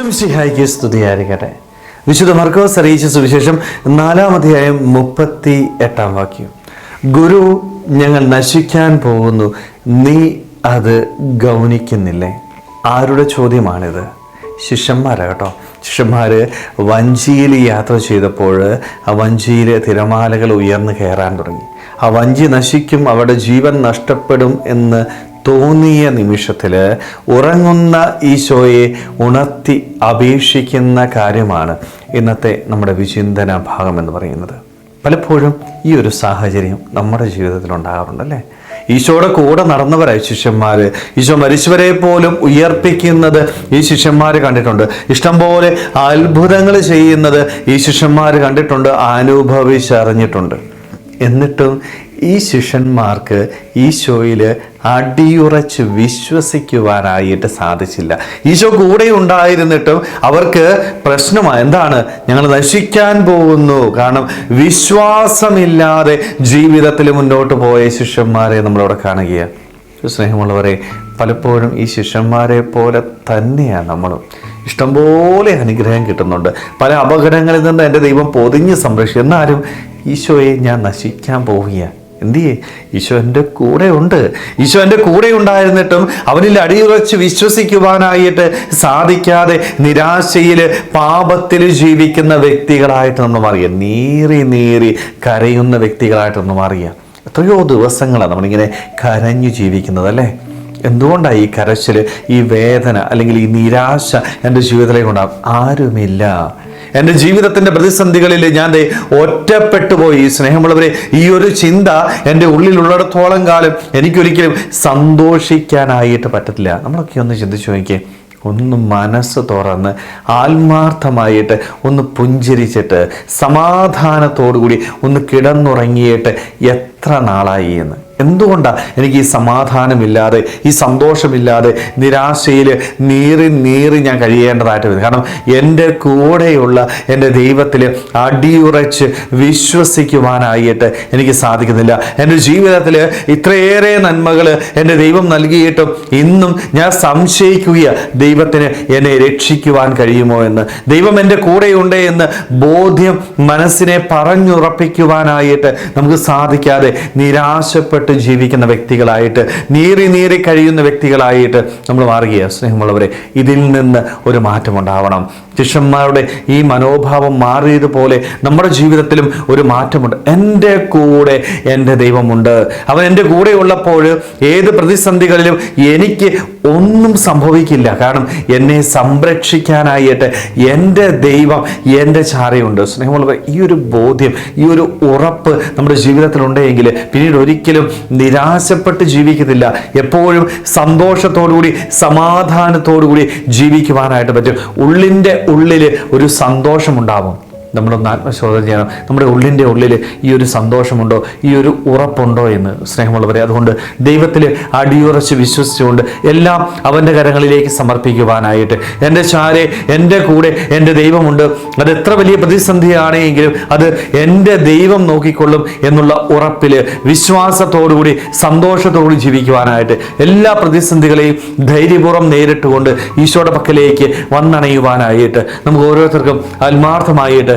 ഈശ്വംസിഹായിക്ക് സ്തുതിയായിരിക്കട്ടെ. വിശുദ്ധ മർക്കോസ് അറിയിച്ച സുവിശേഷം നാലാമധ്യായം മുപ്പത്തി എട്ടാം വാക്യം. ഗുരു ഞങ്ങൾ നശിക്കാൻ പോകുന്നു. നീ അത് ഗൗനിക്കുന്നില്ലേ? ആരുടെ ചോദ്യമാണിത്? ശിഷ്യന്മാരാണ് കേട്ടോ. ശിഷ്യന്മാർ വഞ്ചിയിൽ യാത്ര ചെയ്തപ്പോൾ ആ വഞ്ചിയിലെ തിരമാലകൾ ഉയർന്നു കയറാൻ തുടങ്ങി. ആ വഞ്ചി നശിക്കും അവരുടെ ജീവൻ നഷ്ടപ്പെടും എന്ന് തോന്നിയ നിമിഷത്തിൽ ഉറങ്ങുന്ന ഈശോയെ ഉണർത്തി അപേക്ഷിക്കുന്ന കാര്യമാണ് ഇന്നത്തെ നമ്മുടെ വിചിന്തന ഭാഗം എന്ന് പറയുന്നത്. പലപ്പോഴും ഈ ഒരു സാഹചര്യം നമ്മുടെ ജീവിതത്തിൽ ഉണ്ടാകാറുണ്ടല്ലേ ഈശോയുടെ കൂടെ നടന്നവരായി ശിഷ്യന്മാർ ഈശോ മരിച്ചവരെ പോലും ഉയർപ്പിക്കുന്നത് ഈ ശിഷ്യന്മാർ കണ്ടിട്ടുണ്ട്. ഇഷ്ടംപോലെ അത്ഭുതങ്ങൾ ചെയ്യുന്നത് ഈ ശിഷ്യന്മാർ കണ്ടിട്ടുണ്ട് അനുഭവിച്ചറിഞ്ഞിട്ടുണ്ട്. എന്നിട്ടും ഈ ശിഷ്യന്മാർക്ക് ഈശോയിൽ അടിയുറച്ച് വിശ്വസിക്കുവാനായിട്ട് സാധിച്ചില്ല. ഈശോ കൂടെ ഉണ്ടായിരുന്നിട്ടും അവർക്ക് പ്രശ്നമാണ് എന്താണ്? ഞങ്ങൾ നശിക്കാൻ പോകുന്നു. കാരണം വിശ്വാസമില്ലാതെ ജീവിതത്തിൽ മുന്നോട്ട് പോയ ശിഷ്യന്മാരെ നമ്മളവിടെ കാണുകയാണ്. സ്നേഹമുള്ളവരെ പലപ്പോഴും ഈ ശിഷ്യന്മാരെ പോലെ തന്നെയാണ് നമ്മളും. ഇഷ്ടംപോലെ അനുഗ്രഹം കിട്ടുന്നുണ്ട്. പല അപകടങ്ങളിൽ നിന്ന് എന്റെ ദൈവം പൊതിഞ്ഞ് സംരക്ഷിക്കും എന്നാലും ഈശോയെ ഞാൻ നശിക്കാൻ പോവുകയാണ് എന്തിയേ? ഈശോ എന്റെ കൂടെ ഉണ്ട്. ഈശോ എന്റെ കൂടെ ഉണ്ടായിരുന്നിട്ടും അവനിൽ അടിയുറച്ച് വിശ്വസിക്കുവാനായിട്ട് സാധിക്കാതെ നിരാശയിൽ പാപത്തിൽ ജീവിക്കുന്ന വ്യക്തികളായിട്ട് നമ്മൾ മാറിയ. നീറി നീറി കരയുന്ന വ്യക്തികളായിട്ട് നമ്മൾ മാറിയ. എത്രയോ ദിവസങ്ങളാണ് നമ്മളിങ്ങനെ കരഞ്ഞു ജീവിക്കുന്നത് അല്ലേ? എന്തുകൊണ്ടാണ് ഈ കരച്ചിൽ ഈ വേദന അല്ലെങ്കിൽ ഈ നിരാശ എന്റെ ജീവിതത്തിലേക്ക് ഉണ്ടാകും ആരുമില്ല. എന്റെ ജീവിതത്തിന്റെ പ്രതിസന്ധികളിൽ ഞാൻ ഒറ്റപ്പെട്ടു പോയി. സ്നേഹമുള്ളവരെ ഈ ഒരു ചിന്ത എന്റെ ഉള്ളിലുള്ളിടത്തോളം കാലം എനിക്കൊരിക്കലും സന്തോഷിക്കാനായിട്ട് പറ്റത്തില്ല. നമ്മളൊക്കെ ഒന്ന് ചിന്തിച്ചു നോക്കിയേ. ഒന്ന് മനസ്സ് തുറന്ന് ആത്മാർത്ഥമായിട്ട് ഒന്ന് പുഞ്ചിരിച്ചിട്ട് സമാധാനത്തോടുകൂടി ഒന്ന് കിടന്നുറങ്ങിയിട്ട് എത്ര നാളായി എന്ന്. എന്തുകൊണ്ടാണ് എനിക്ക് ഈ സമാധാനമില്ലാതെ ഈ സന്തോഷമില്ലാതെ നിരാശയിൽ നീറി നീറി ഞാൻ കഴിയേണ്ടതായിട്ട് വരുന്നത്? കാരണം എന്റെ കൂടെയുള്ള എന്റെ ദൈവത്തിൽ അടിയുറച്ച് വിശ്വസിക്കുവാനായിട്ട് എനിക്ക് സാധിക്കുന്നില്ല. എന്റെ ജീവിതത്തിൽ ഇത്രയേറെ നന്മകൾ എന്റെ ദൈവം നൽകിയിട്ടും ഇന്നും ഞാൻ സംശയിക്കുക ദൈവത്തിന് എന്നെ രക്ഷിക്കുവാൻ കഴിയുമോ എന്ന്? ദൈവം എന്റെ കൂടെയുണ്ട് എന്ന് ബോധ്യം മനസ്സിനെ പറഞ്ഞുറപ്പിക്കുവാനായിട്ട് നമുക്ക് സാധിക്കാതെ നിരാശപ്പെട്ട് ജീവിക്കുന്ന വ്യക്തികളായിട്ട് നീറി നീറി കഴിയുന്ന വ്യക്തികളായിട്ട് നമ്മൾ മാറുകയാണ്. സ്നേഹമുള്ളവരെ ഇതിൽ നിന്ന് ഒരു മാറ്റം ഉണ്ടാവണം. ശിഷ്യന്മാരുടെ ഈ മനോഭാവം മാറിയതുപോലെ നമ്മുടെ ജീവിതത്തിലും ഒരു മാറ്റമുണ്ട്. എന്റെ കൂടെ എന്റെ ദൈവമുണ്ട്. അവൻ എന്റെ കൂടെ ഉള്ളപ്പോൾ ഏത് പ്രതിസന്ധികളിലും എനിക്ക് ഒന്നും സംഭവിക്കില്ല. കാരണം എന്നെ സംരക്ഷിക്കാനായിട്ട് എന്റെ ദൈവം എന്റെ ചാരയുണ്ട്. സ്നേഹമുള്ളവർ ഈ ഒരു ബോധ്യം ഈ ഒരു ഉറപ്പ് നമ്മുടെ ജീവിതത്തിലുണ്ടെങ്കിൽ പിന്നീട് ഒരിക്കലും നിരാശപ്പെട്ട് ജീവിക്കത്തില്ല. എപ്പോഴും സന്തോഷത്തോടുകൂടി സമാധാനത്തോടുകൂടി ജീവിക്കുവാനായിട്ട് പറ്റും. ഉള്ളിന്റെ ഉള്ളിൽ ഒരു സന്തോഷമുണ്ടാവും. നമ്മളൊന്ന് ആത്മശോധന ചെയ്യണം. നമ്മുടെ ഉള്ളിന്റെ ഉള്ളിൽ ഈ ഒരു സന്തോഷമുണ്ടോ? ഈ ഒരു ഉറപ്പുണ്ടോ എന്ന് സ്നേഹമുള്ളവരെ അതുകൊണ്ട് ദൈവത്തിൽ അടിയുറച്ച് വിശ്വസിച്ചുകൊണ്ട് എല്ലാം അവന്റെ കരങ്ങളിലേക്ക് സമർപ്പിക്കുവാനായിട്ട്. എന്റെ ചാരെ എന്റെ കൂടെ എന്റെ ദൈവമുണ്ട്. അത് എത്ര വലിയ പ്രതിസന്ധിയാണെങ്കിലും അത് എന്റെ ദൈവം നോക്കിക്കൊള്ളും എന്നുള്ള ഉറപ്പിൽ വിശ്വാസത്തോടുകൂടി സന്തോഷത്തോടുകൂടി ജീവിക്കുവാനായിട്ട് എല്ലാ പ്രതിസന്ധികളെയും ധൈര്യപൂർവം നേരിട്ടുകൊണ്ട് ഈശോയുടെ പക്കലേക്ക് വന്നണയുവാനായിട്ട് നമുക്ക് ഓരോരുത്തർക്കും ആത്മാർത്ഥമായിട്ട്